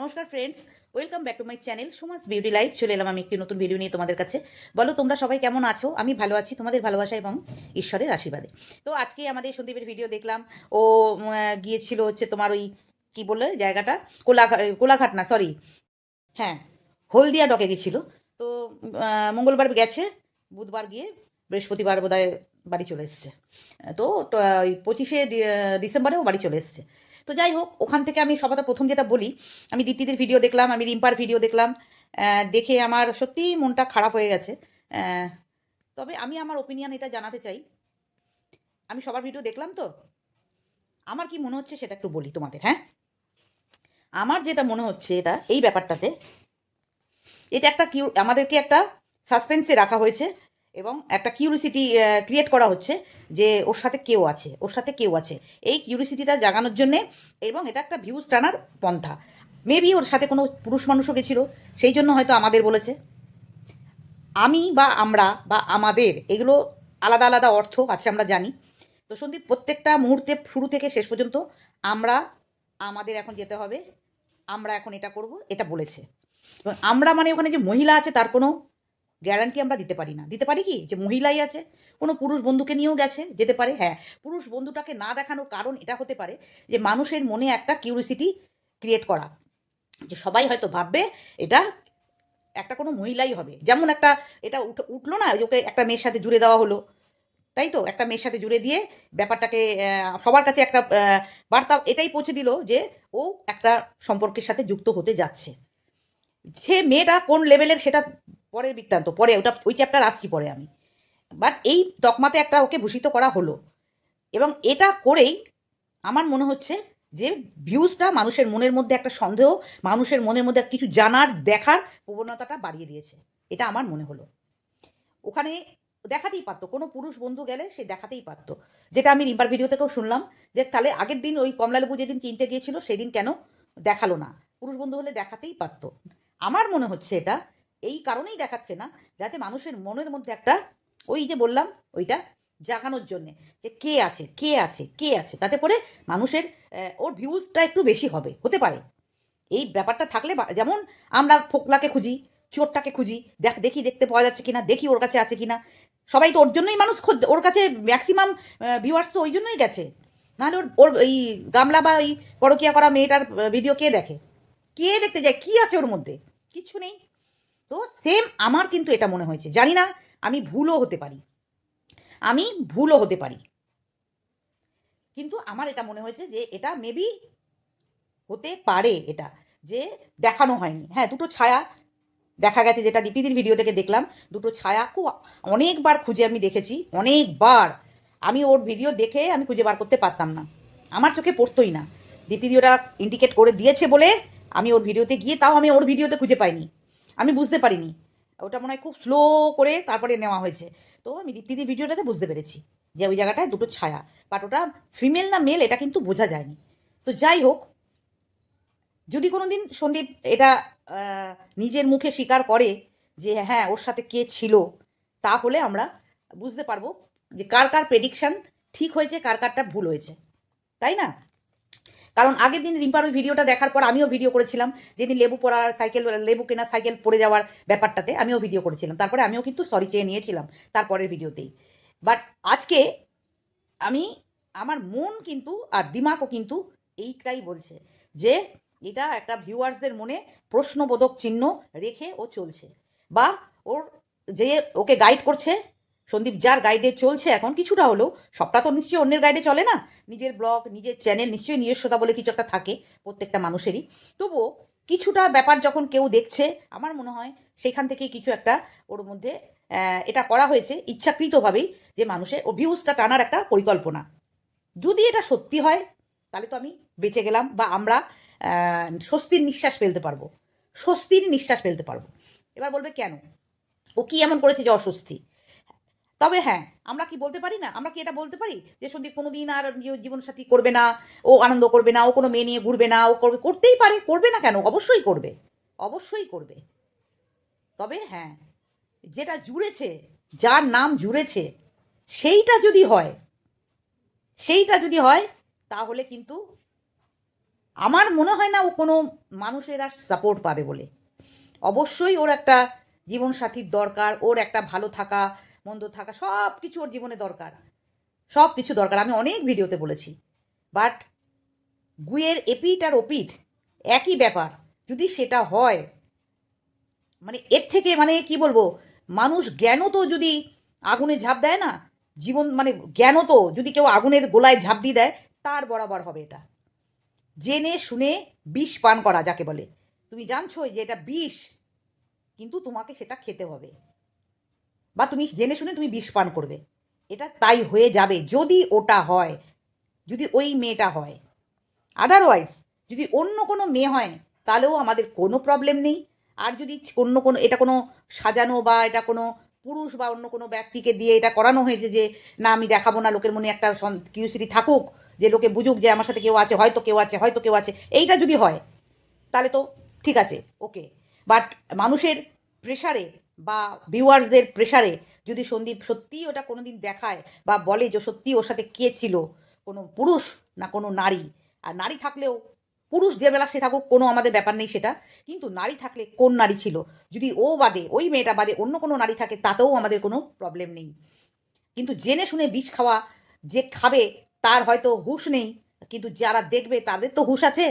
নমস্কার friends welcome back to my channel Suma's beauty life চলে এলাম আমি একটি নতুন ভিডিও নিয়ে তোমাদের কাছে। বলো, তোমরা সবাই কেমন আছো? আমি ভালো আছি, তোমাদের ভালোবাসা এবং ঈশ্বরের আশীর্বাদে। তো আজকে আমাদের সন্দীপের ভিডিও দেখলাম। ও গিয়েছিল হচ্ছে তোমার ওই, কি বললে জায়গাটা? কোলাঘাট কোলাঘাট না সরি হ্যাঁ হলদিয়া ডকে গেছিল তো মঙ্গলবার গেছে, বুধবার গিয়ে বৃহস্পতিবার বোধহয় বাড়ি চলে এসছে। তো ওই পঁচিশে ডিসেম্বরেও বাড়ি চলে এসছে। তো যাই হোক, ওখান থেকে আমি সবার প্রথম যেটা বলি, আমি দীপ্তিদের ভিডিও দেখলাম, আমি রিম্পার ভিডিও দেখলাম দেখে আমার সত্যি মনটা খারাপ হয়ে গেছে। তবে আমি আমার ওপিনিয়ন এটা জানাতে চাই। আমি সবার ভিডিও দেখলাম তো? আমার কি মনে হচ্ছে সেটা একটু বলি তোমাদের হ্যাঁ? আমার যেটা মনে হচ্ছে এটা, এই ব্যাপারটাতে, এটা একটা কিউ, আমাদেরকে একটা সাসপেন্সে রাখা হয়েছে। এবং একটা কিউরিসিটি ক্রিয়েট করা হচ্ছে যে ওর সাথে কেউ আছে, ওর সাথে কেউ আছে। এই কিউরিসিটিটা জাগানোর জন্যে এবং এটা একটা ভিউজ টানার পন্থা। মেবি ওর সাথে কোনো পুরুষ মানুষও গেছিল, সেই জন্য হয়তো আমাদের বলেছে। আমি বা আমরা বা আমাদের, এগুলো আলাদা আলাদা অর্থ আছে আমরা জানি। তো সন্দীপ, প্রত্যেকটা মুহূর্তে শুরু থেকে শেষ পর্যন্ত আমরা, আমাদের এখন যেতে হবে, আমরা এখন এটা করব, এটা বলেছে। আমরা মানে ওখানে যে মহিলা আছে তার কোনো গ্যারান্টি আমরা দিতে পারি না। দিতে পারি কি? যে মহিলাই আছে, কোনো পুরুষ বন্ধুকে নিয়েও গেছে, যেতে পারে হ্যাঁ। পুরুষ বন্ধুটাকে না দেখানোর কারণ এটা হতে পারে যে মানুষের মনে একটা কিউরিসিটি ক্রিয়েট করা। যে সবাই হয়তো ভাববে এটা একটা কোনো মহিলাই হবে। যেমন একটা, এটা উঠ, উঠল না ওকে একটা মেয়ের সাথে জুড়ে দেওয়া হলো। তাই তো? একটা মেয়ের সাথে জুড়ে দিয়ে ব্যাপারটাকে সবার কাছে একটা বার্তা এটাই পৌঁছে দিল যে ও একটা সম্পর্কের সাথে যুক্ত হতে যাচ্ছে। সে মেয়েটা কোন লেভেলের সেটা পরের বৃত্তান্ত, পরে ওটা ওই চ্যাপ্টার আসছি পরে আমি। বাট এই তকমাতে একটা ওকে ভূষিত করা হলো। এবং এটা করেই আমার মনে হচ্ছে যে ভিউজটা মানুষের মনের মধ্যে একটা সন্দেহ, মানুষের মনের মধ্যে কিছু জানার, দেখার প্রবণতাটা বাড়িয়ে দিয়েছে। এটা আমার মনে হলো। ওখানে দেখাতেই পারতো, কোনো পুরুষ বন্ধু গেলে সে দেখাতেই পারতো। যেটা আমি রিম্পার ভিডিও থেকেও শুনলাম, যে তাহলে আগের দিন ওই কমলালেবু যেদিন কিনতে গিয়েছিল, সেদিন কেন দেখাল না? পুরুষ বন্ধু হলে দেখাতেই পারতো। আমার মনে হচ্ছে এটা এই কারণেই দেখাচ্ছে না, যাতে মানুষের মনের মধ্যে একটা ওই যে বললাম, ওইটা জাগানোর জন্যে যে কে আছে কে আছে কে আছে, তাতে করে মানুষের ওর ভিউজটা একটু বেশি হবে, হতে পারে। এই ব্যাপারটা থাকলে যেমন আমরা ফোকলাকে খুঁজি, চোরটাকে খুঁজি, দেখ, দেখি, দেখতে পাওয়া যাচ্ছে কিনা, দেখি ওর কাছে আছে কিনা। সবাই তো ওর জন্যই মানুষ ওর কাছে ম্যাক্সিমাম ভিউয়ার্স তো ওই জন্যই গেছে। নাহলে ওর ওর এই গামলা বা ওই পরকিয়া করা মেয়েটার ভিডিও কে দেখে? কে দেখতে যায়? কি আছে ওর মধ্যে? কিচ্ছু নেই। তো সেম আমার কিন্তু এটা মনে হয়েছে। জানি না, আমি ভুলও হতে পারি। আমি ভুলও হতে পারি। কিন্তু আমার এটা মনে হয়েছে যে এটা মেবি হতে পারে এটা, যে দেখানো হয়নি। হ্যাঁ দুটো ছায়া দেখা গেছে যেটা দীপিদির ভিডিও থেকে দেখলাম। দুটো ছায়া খুব অনেকবার খুঁজে আমি দেখেছি, অনেকবার। আমি ওর ভিডিও দেখে আমি খুঁজে বার করতে পারতাম না। আমার চোখে পড়তোই না। দীপিদি ওটা ইন্ডিকেট করে দিয়েছে বলে আমি ওর ভিডিওতে গিয়ে তাও আমি ওর ভিডিওতে খুঁজে পাইনি। আমি বুঝতে পারিনি। ওটা মনে হয় খুব স্লো করে তারপরে নেওয়া হয়েছে। তো আমি দীপ্তিদির ভিডিওটাতে বুঝতে পেরেছি যে ওই জায়গাটায় দুটো ছায়া। বাট ওটা ফিমেল না মেল এটা কিন্তু বোঝা যায়নি। তো যাই হোক, যদি কোনো দিন সন্দীপ এটা নিজের মুখে স্বীকার করে যে হ্যাঁ ওর সাথে কে ছিল, তাহলে আমরা বুঝতে পারব যে কার কার প্রেডিকশান ঠিক হয়েছে, কার কারটা ভুল হয়েছে। তাই না? কারণ আগের দিন রিম্পার ওই ভিডিওটা দেখার পর আমিও ভিডিও করেছিলাম, যেদিন লেবু পড়া, সাইকেল, লেবু কেনা, সাইকেল পড়ে যাওয়ার ব্যাপারটাতে আমিও ভিডিও করেছিলাম। তারপরে আমিও কিন্তু সরি চেয়ে নিয়েছিলাম তারপরের ভিডিওতেই বাট আজকে আমি, আমার মন কিন্তু আর দিমাগও কিন্তু এইটাই বলছে যে, এটা একটা ভিউয়ার্সদের মনে প্রশ্নবোধক চিহ্ন রেখে ও চলছে। বা ওর যে ওকে গাইড করছে সন্দীপ, যার গাইডে চলছে এখন কিছুটা হলেও, সবটা তো নিশ্চয়ই অন্যের গাইডে চলে না? নিজের ব্লগ, নিজের চ্যানেল নিশ্চয়ই নিজস্বতা বলে কিছু একটা থাকে প্রত্যেকটা মানুষেরই। তবুও কিছুটা ব্যাপার যখন কেউ দেখছে, আমার মনে হয় সেখান থেকে কিছু একটা ওর মধ্যে এটা করা হয়েছে ইচ্ছাকৃতভাবেই যে মানুষের ও ভিউজটা টানার একটা পরিকল্পনা। যদি এটা সত্যি হয়, তাহলে তো আমি বেঁচে গেলাম বা আমরা স্বস্তির নিঃশ্বাস ফেলতে পারব। স্বস্তির নিঃশ্বাস ফেলতে পারব। এবার বলবে কেন? ও কি এমন করেছে যে অস্বস্তি? তবে হ্যাঁ আমরা কি বলতে পারি না? আমরা কি এটা বলতে পারি? যে সন্দীপ কোনো দিন আর জীব- জীবনসাথী করবে না, ও আনন্দ করবে না, ও কোনো মেয়ে নিয়ে ঘুরবে না, ও করবে করতেই পারে, করবে না কেন? অবশ্যই করবে। অবশ্যই করবে। তবে হ্যাঁ যেটা জুড়েছে, যার নাম জুড়েছে, সেইটা যদি হয়, সেইটা যদি হয়, তাহলে কিন্তু আমার মনে হয় না ও কোনো মানুষের আর সাপোর্ট পাবে বলে। অবশ্যই ওর একটা জীবনসাথীর দরকার, ওর একটা ভালো থাকা মন্দ থাকা সব কিছু ওর জীবনে দরকার। সব কিছু দরকার, আমি অনেক ভিডিওতে বলেছি। বাট গুয়ের এপিট আর ওপিট একই ব্যাপার। যদি সেটা হয় মানে এর থেকে মানে কি বলব, মানুষ জ্ঞানও তো যদি আগুনে ঝাঁপ দেয় না, জীবন মানে জ্ঞানও তো যদি কেউ আগুনের গোলায় ঝাঁপ দিয়ে দেয়, তার বরাবর হবে এটা। জেনে শুনে বিষ পান করা যাকে বলে। তুমি জানছোই যে এটা বিষ, কিন্তু তোমাকে সেটা খেতে হবে। বা তুমি জেনে শুনে তুমি বিষ পান করবে। এটা তাই হয়ে যাবে যদি ওটা হয়, যদি ওই মেয়েটা হয়। আদারওয়াইজ যদি অন্য কোনো মেয়ে হয়, তাহলেও আমাদের কোনো প্রবলেম নেই। আর যদি অন্য কোনো, এটা কোনো সাজানো বা এটা কোনো পুরুষ বা অন্য কোনো ব্যক্তিকে দিয়ে এটা করানো হয়েছে যে, না, আমি দেখাবো না, লোকের মনে একটা কিউসিটি থাকুক যে, লোকে বুঝুক যে, আমার সাথে কেউ আছে, হয়তো কেউ আছে, হয়তো কেউ আছে। এইটা যদি হয়, তাহলে তো ঠিক আছে ওকে বাট মানুষের প্রেশারে বা ভিউয়ার্সদের প্রেশারে যদি সন্দীপ সত্যিই ওটা কোনো দিন দেখায় বা বলে যে সত্যি ওর সাথে কে ছিল, কোনো পুরুষ না কোনো নারী? আর নারী থাকলেও পুরুষ যে বেলা সে থাকুক, কোনো আমাদের ব্যাপার নেই সেটা। কিন্তু নারী থাকলে কোন নারী ছিল? যদি ও বাদে, ওই মেয়েটা বাদে অন্য কোনো নারী থাকে, তাতেও আমাদের কোনো প্রবলেম নেই। কিন্তু জেনে শুনে বিষ খাওয়া, যে খাবে তার হয়তো হুঁশ নেই। কিন্তু যারা দেখবে তাদের তো হুঁশ আছে।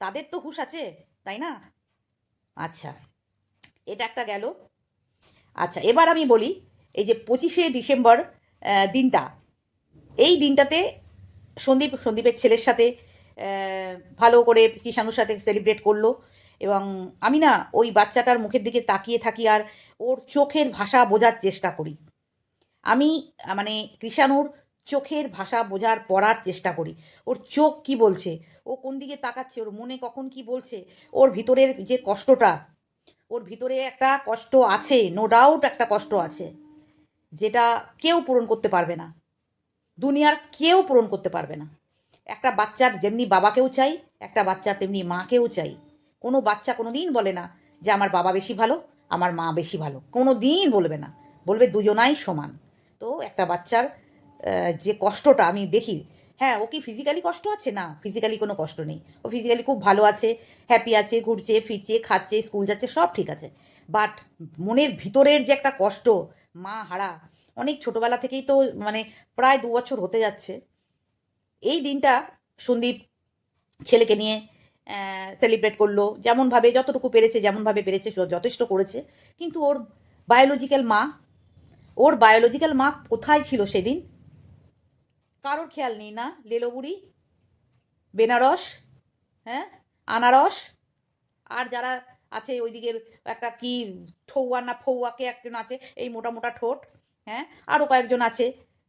তাদের তো হুঁশ আছে, তাই না? আচ্ছা এটা একটা গেল। আচ্ছা এবার আমি বলি, এই যে পঁচিশে ডিসেম্বর দিনটা, এই দিনটাতে সন্দীপ, সন্দীপের ছেলের সাথে ভালো করে কিষাণুর সাথে সেলিব্রেট করল এবং আমি না ওই বাচ্চাটার মুখের দিকে তাকিয়ে থাকি আর ওর চোখের ভাষা বোঝার চেষ্টা করি। আমি মানে কৃষাণুর চোখের ভাষা বোঝার পড়ার চেষ্টা করি। ওর চোখ কি বলছে? ও কোন দিকে তাকাচ্ছে? ওর মনে কখন কি বলছে? ওর ভিতরের যে কষ্টটা ওর ভিতরে একটা কষ্ট আছে নো ডাউট একটা কষ্ট আছে, যেটা কেউ পূরণ করতে পারবে না। দুনিয়ার কেউ পূরণ করতে পারবে না। একটা বাচ্চার যেমনি বাবাকেও চাই, একটা বাচ্চা তেমনি মাকেও চাই। কোনো বাচ্চা কোনো দিন বলে না যে, আমার বাবা বেশি ভালো, আমার মা বেশি ভালো। কোনো দিন বলবে না। বলবে দুজনাই সমান। তো একটা বাচ্চার যে কষ্টটা আমি দেখি হ্যাঁ ও কি ফিজিক্যালি কষ্ট আছে? না ফিজিক্যালি কোনো কষ্ট নেই। ও ফিজিক্যালি খুব ভালো আছে হ্যাপি আছে, ঘুরছে, ফিরছে, খাচ্ছে স্কুল যাচ্ছে, সব ঠিক আছে। বাট মনের ভিতরের যে একটা কষ্ট, মা হারা, অনেক ছোটোবেলা থেকেই তো মানে প্রায় দু বছর হতে যাচ্ছে। এই দিনটা সন্দীপ ছেলেকে নিয়ে সেলিব্রেট করল। যেমনভাবে যতটুকু পেরেছে, যেমনভাবে পেরেছে যথেষ্ট করেছে। কিন্তু ওর বায়োলজিক্যাল মা, ওর বায়োলজিক্যাল মা কোথায় ছিল সেদিন? কারোর খেয়াল নেই না, লেলোবুড়ি, বেনারস হ্যাঁ আনারস, আর যারা আছে ওইদিকের একটা কি ঠৌয়া না ফৌয়াকে একজন আছে, এই মোটা মোটা ঠোঁট হ্যাঁ আরও কয়েকজন আছে,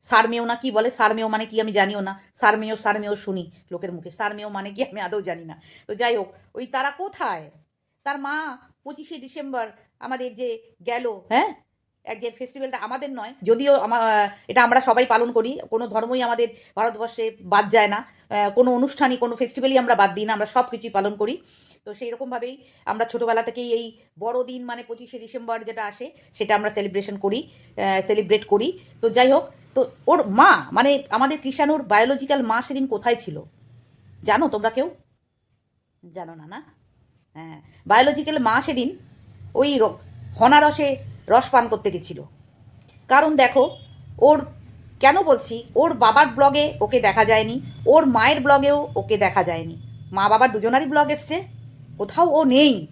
সারমেয় না কি বলে, সারমেয় মানে কি আমি জানিও না, সারমেয় সারমেয় শুনি লোকের মুখে, সারমেয় মানে কি আমি আদৌ জানি না, তো যাই হোক, ওই তারা কোথায়? তার মা পঁচিশে ডিসেম্বর আমাদের যে গেল হ্যাঁ যে ফেস্টিভ্যালটা আমাদের নয়, যদিও এটা আমরা সবাই পালন করি, কোনো ধর্মই আমাদের ভারতবর্ষে বাদ যায় না কোনো অনুষ্ঠানই, কোনো ফেস্টিভ্যালই আমরা বাদ দিই না, আমরা সব কিছুই পালন করি। তো সেই রকমভাবেই আমরা ছোটোবেলা থেকেই এই বড়দিন মানে পঁচিশে ডিসেম্বর যেটা আসে, সেটা আমরা সেলিব্রেশন করি সেলিব্রেট করি। তো যাই হোক, তো ওর মা মানে আমাদের কৃষাণুর বায়োলজিক্যাল মা সেদিন কোথায় ছিল? জানো তোমরা কেউ? জানো না না? হ্যাঁ বায়োলজিক্যাল মা সেদিন ওই হনারসে রস পান করতে গেছিল। কারণ দেখো, ওর, কেন বলছি, ওর বাবার ব্লগে ওকে দেখা যায়নি, ওর মায়ের ব্লগেও ওকে দেখা যায়নি। মা বাবার দুজনারই ব্লগ এসছে, কোথাও ও নেই।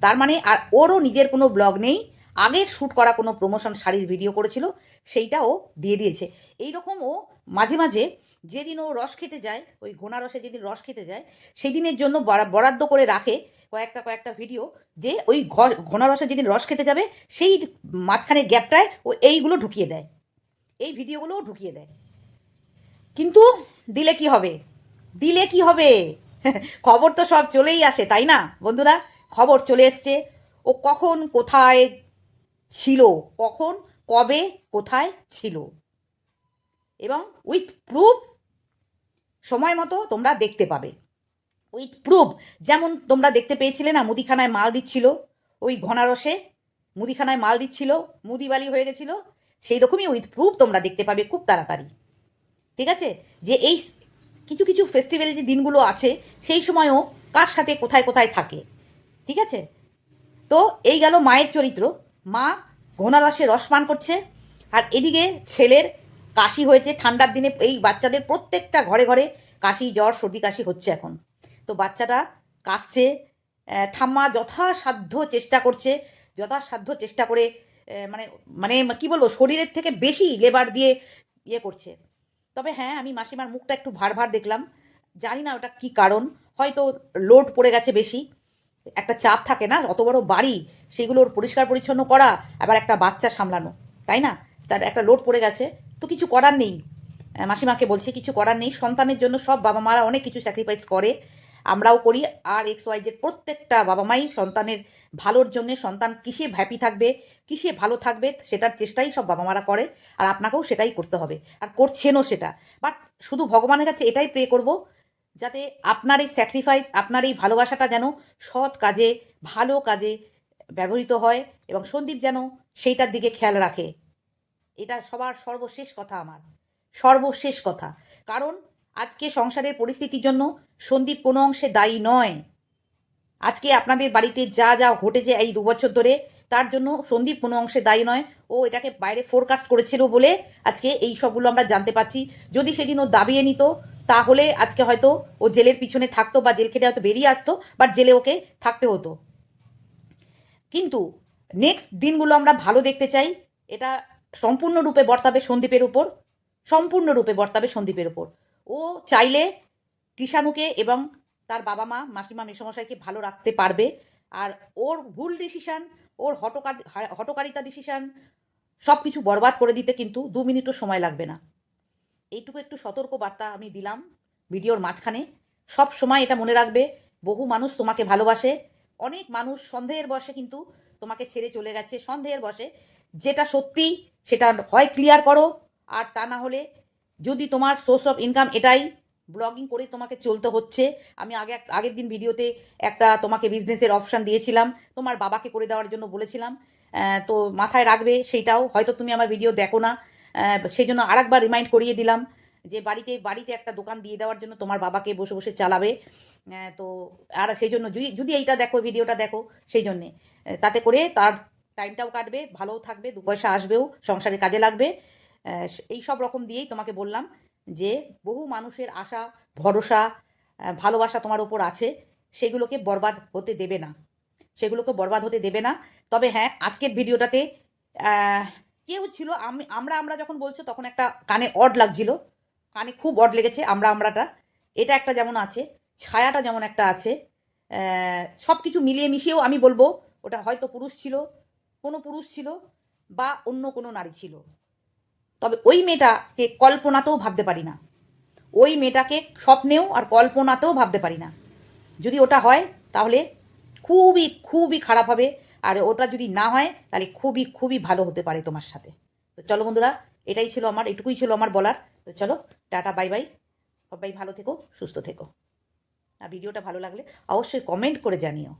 তার মানে আর ওরও নিজের কোনো ব্লগ নেই। আগের শ্যুট করা কোনো প্রমোশন শাড়ির ভিডিও করেছিল, সেইটা ও দিয়ে দিয়েছে। এই রকম ও মাঝে মাঝে যেদিন ও রস খেতে যায়, ওই ঘোনা রসে যেদিন রস খেতে যায়, সেদিনের জন্য বরা- বরাদ্দ করে রাখে কয়েকটা কয়েকটা ভিডিও যে ওই ঘ- ঘোনা রসে যেদিন রস খেতে যাবে, সেই মাঝখানে গ্যাপটায় ও এইগুলো ঢুকিয়ে দেয়। এই ভিডিওগুলোও ঢুকিয়ে দেয়। কিন্তু দিলে কি হবে? দিলে কি হবে? খবর তো সব চলেই আসে, তাই না? বন্ধুরা, খবর চলে এসছে। ও কখন কোথায় ছিল? কখন, কবে, কোথায় ছিল? এবং উইথ প্রুফ সময় মতো তোমরা দেখতে পাবে। With proof. যেমন তোমরা দেখতে পেয়েছিলে না, মুদিখানায় মাল দিচ্ছিল, ওই ঘনারসে মুদিখানায় মাল দিচ্ছিল মুদিবালি হয়ে গেছিল, সেই রকমই উইথ প্রুফ তোমরা দেখতে পাবে খুব তাড়াতাড়ি। ঠিক আছে? যে এই কিছু কিছু ফেস্টিভ্যাল যে দিনগুলো আছে, সেই সময়ও কার সাথে কোথায় কোথায় থাকে। ঠিক আছে? তো এই গেল মায়ের চরিত্র। মা ঘনারসে রস পান করছে, আর এদিকে ছেলের কাশি হয়েছে। ঠান্ডার দিনে এই বাচ্চাদের প্রত্যেকটা ঘরে ঘরে কাশি, জ্বর, সর্দি কাশি হচ্ছে এখন। তো বাচ্চাটা কাশছে ঠাম্মা যথাসাধ্য চেষ্টা করছে, যথাসাধ্য চেষ্টা করে মানে মানে কি বলব, শরীরের থেকে বেশি লেবার দিয়ে ইয়ে করছে। তবে হ্যাঁ আমি মাসিমার মুখটা একটু ভার ভার দেখলাম। জানি না ওটা কি কারণ, হয়তো লোড পড়ে গেছে বেশি। একটা চাপ থাকে না, অত বড় বাড়ি, সেগুলোর পরিষ্কার পরিচ্ছন্ন করা, আবার একটা বাচ্চা সামলানো, তাই না? তার একটা লোড পড়ে গেছে, তো কিছু করার নেই। মাসিমাকে বলছি, কিছু করার নেই, সন্তানের জন্য সব বাবা মারা অনেক কিছু স্যাক্রিফাইস করে। আমরাও করি। আর এক্স ওয়াই জেড প্রত্যেকটা বাবা মাই সন্তানের ভালোর জন্য সন্তান কিসে হ্যাপি থাকবে, কিসে ভালো থাকবে সেটার চেষ্টাই সব বাবা মারা করে আর আপনাকেও সেটাই করতে হবে। আর করছেনও সেটা। বাট শুধু ভগবানের কাছে এটাই প্রে করব যাতে আপনার এই স্যাক্রিফাইস আপনার এই ভালোবাসাটা যেন সৎ কাজে, ভালো কাজে ব্যবহৃত হয় এবং সন্দীপ যেন সেইটার দিকে খেয়াল রাখে। এটা সবার সর্বশেষ কথা আমার। সর্বশেষ কথা। কারণ আজকে সংসারের পরিস্থিতির জন্য সন্দীপ কোনো অংশে দায়ী নয়। আজকে আপনাদের বাড়িতে যা যা ঘটেছে এই দু বছর ধরে, তার জন্য সন্দীপ কোনো অংশে দায়ী নয়। ও এটাকে বাইরে ফোরকাস্ট করেছিল বলে আজকে এই সবগুলো আমরা জানতে পারছি। যদি সেদিন ও দাবিয়ে নিত, তাহলে আজকে হয়তো ও জেলের পিছনে থাকতো বা জেল খেটে হয়তো বেরিয়ে আসতো বাট জেলে ওকে থাকতে হতো। কিন্তু নেক্সট দিনগুলো আমরা ভালো দেখতে চাই, এটা সম্পূর্ণরূপে বর্তাবে সন্দীপের উপর, সম্পূর্ণরূপে বর্তাবে সন্দীপের উপর। ও চাইলে কৃষাণুকে এবং তার বাবা মা, মাসিমা, মেসমশাইকে ভালো রাখতে পারবে। আর ওর ভুল ডিসিশান ওর হটকার হটকারিতা ডিসিশান সব কিছু বরবাদ করে দিতে কিন্তু দু মিনিটও সময় লাগবে না। এইটুকু একটু সতর্ক বার্তা আমি দিলাম ভিডিওর মাঝখানে। সব সময় এটা মনে রাখবে, বহু মানুষ তোমাকে ভালোবাসে। অনেক মানুষ সন্দেহের বসে কিন্তু তোমাকে ছেড়ে চলে গেছে, সন্দেহের বসে যেটা সত্যি, সেটা হয় ক্লিয়ার করো। আর তা না হলে যদি তোমার সোর্স অফ ইনকাম এটাই ব্লগিং করে তোমাকে চলতে হচ্ছে, আমি আগে আগের দিন ভিডিওতে একটা তোমাকে বিজনেসের অপশান দিয়েছিলাম, তোমার বাবাকে করে দেওয়ার জন্য বলেছিলাম তো মাথায় রাখবে সেইটাও, হয়তো তুমি আমার ভিডিও দেখো না সেই জন্য আরেকবার রিমাইন্ড করিয়ে দিলাম, যে বাড়িতে বাড়িতে একটা দোকান দিয়ে দেওয়ার জন্য তোমার বাবাকে বসে বসে চালাবে তো আর সেই জন্য যদি যদি এইটা দেখো ভিডিওটা দেখো, সেই জন্যে তাতে করে তার টাইমটাও কাটবে, ভালোও থাকবে, দু পয়সা আসবেও, সংসারে কাজে লাগবে এই সব রকম দিয়েই তোমাকে বললাম যে বহু মানুষের আশা, ভরসা ভালোবাসা তোমার উপর আছে। সেগুলোকে বরবাদ হতে দেবে না। সেগুলোকে বরবাদ হতে দেবে না। তবে হ্যাঁ আজকের ভিডিওটাতে কেউ ছিল, আমি, আমরা আমরা যখন বলছো তখন একটা কানে অড লাগছিল। কানে খুব অড লেগেছে, আমরা, আমরাটা। এটা একটা যেমন আছে, ছায়াটা যেমন একটা আছে সব কিছু মিলিয়ে মিশিয়েও আমি বলব, ওটা হয়তো পুরুষ ছিল, কোনো পুরুষ ছিল, বা অন্য কোনো নারী ছিল। তবে ওই মেয়েটাকে কল্পনাতেও ভাবতে পারি না। ওই মেয়েটাকে স্বপ্নেও আর কল্পনাতেও ভাবতে পারি না। যদি ওটা হয়, তাহলে খুবই খুবই খারাপ হবে। আর ওটা যদি না হয়, তাহলে খুবই খুবই ভালো হতে পারে তোমার সাথে। তো চলো বন্ধুরা, এটাই ছিল আমার, এটুকুই ছিল আমার বলার। তো চলো, টাটা, বাই বাই। সবাই ভালো থেকো, সুস্থ থেকো। আর ভিডিওটা ভালো লাগলে অবশ্যই কমেন্ট করে জানিও।